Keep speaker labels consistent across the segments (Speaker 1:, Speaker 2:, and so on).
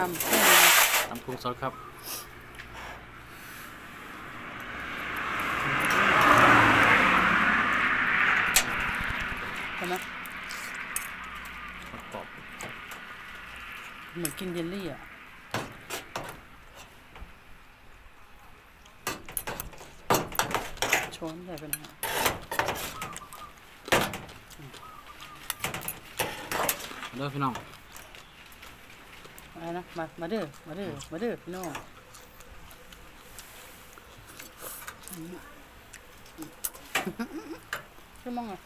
Speaker 1: ตำแค่นี้
Speaker 2: ตำปรุงซอสครับ
Speaker 1: ใช่ไหม
Speaker 2: กรอบ
Speaker 1: เหมือนกินเยลลี่อะช้อนใส่ไปนะฮะ
Speaker 2: เด้อพี่น้อง
Speaker 1: อะไรนะมา มาเด้อ มาเด้อ มาเด้อพี่น้องชื่อมองอะ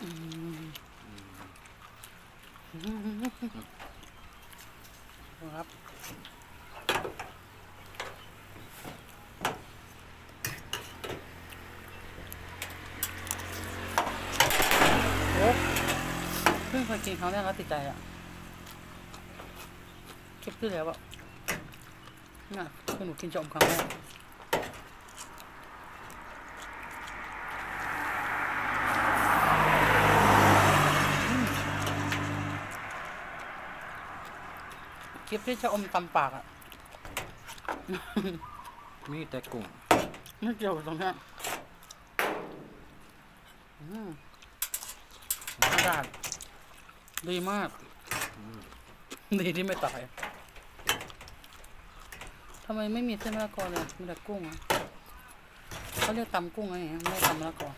Speaker 1: อืมครับโอ้เพิ่ งเคยกินครั้งแรกแล้วติดใจอะเก็บขึ้นแล้วอะน่ะคือหนูกินจอมครั้งแรกคลิปที่จะอมตำปากอะ
Speaker 2: มีแต่กุ้ง
Speaker 1: ไม่เกี่ยวกับตรงเนี้ยอืมอากาศ ดีมาก ดีที่ไม่ตายทำไมไม่มีเส้นมะละกอเลยมีแต่กุ้งอะเขาเรียกตำกุ้งไงไม่ตำมะละกอ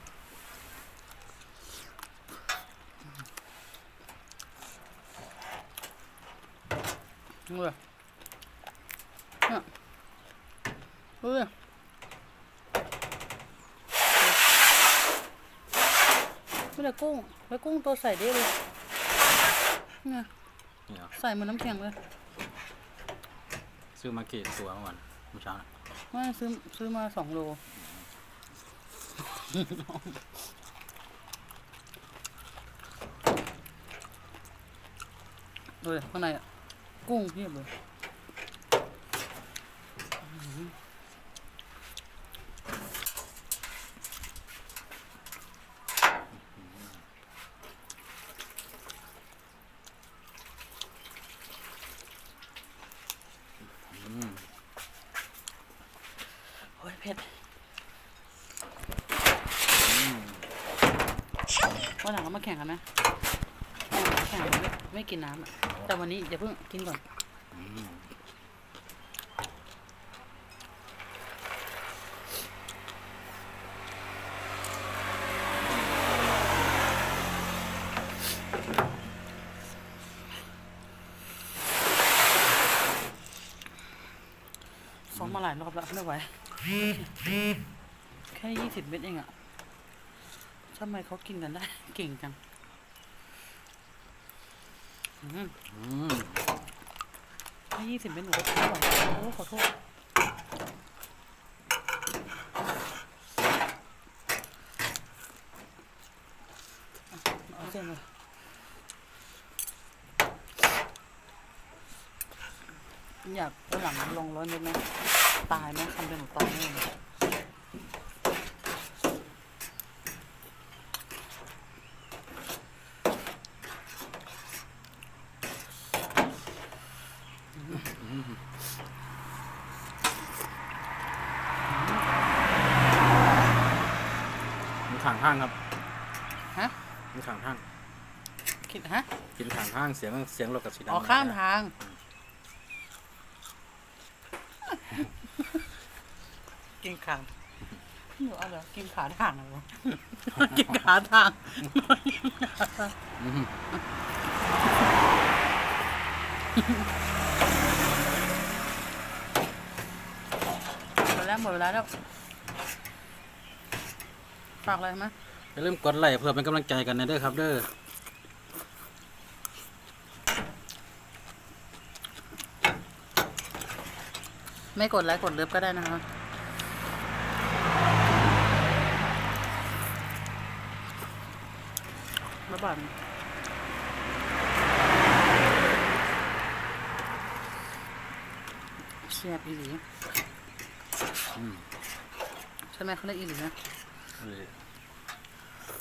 Speaker 1: เว้ยเนี่ยเว้ยไม่แต่กุ้ง แล้วกุ้งตัวใส่ได้เลย เนี่ย
Speaker 2: นี่เหรอ
Speaker 1: ใส่เหมันน้ำแข็งเลย
Speaker 2: ซื้อมากี่ตัวเมื่อวานเมื่อเช้าน่ะ
Speaker 1: ไม่ซื้อซื้อมาสองโล ดูเลยข้างในอะกุ้งเพียบเลยโอ้ย เผ็ดวันหลังเรามาแข่งกันไหมแข่งไม่ไม่กินน้ำอะแต่วันนี้อย่าเพิ่งกินก่อน ซ้อมมาหลายรอบแล้วไม่ไหว แค่ยี่สิบเม็ดเองอะทำไมเขากินกันได้ เก่งจังอืม
Speaker 2: อืม
Speaker 1: แค่ยี่สิบเม็ดหนูก็ไม่ไหวโอ้ขอโทษเอาเส้นเลย อยากไปหลังลงร้อยเม็ดไหมตายไหมคำเป็นหนูตายแน่เลย
Speaker 2: มีขางข้างครับ
Speaker 1: ฮะ
Speaker 2: มีขางข้าง
Speaker 1: คิดฮะ
Speaker 2: กินขางข้างเสียงเสียงรถกับสีดำ
Speaker 1: ออกข้ามทาง กินขาหนูเอาเหรอกินขาทางเหรอกินขาทาง
Speaker 2: อืม
Speaker 1: หมดแล้วหมดเวลาแล้วฝากอะไรไหม
Speaker 2: อย่าลืมกดไลค์เพื่อเป็นกำลังใจกันนะเด้อครับ เด้อ
Speaker 1: ไม่กดไลค์กดเลิฟก็ได้นะคะ บ๊ายบายเสียบอีหลี
Speaker 2: อืม
Speaker 1: ใช่ไหมเขาเรียกอีหลีนะ
Speaker 2: เออ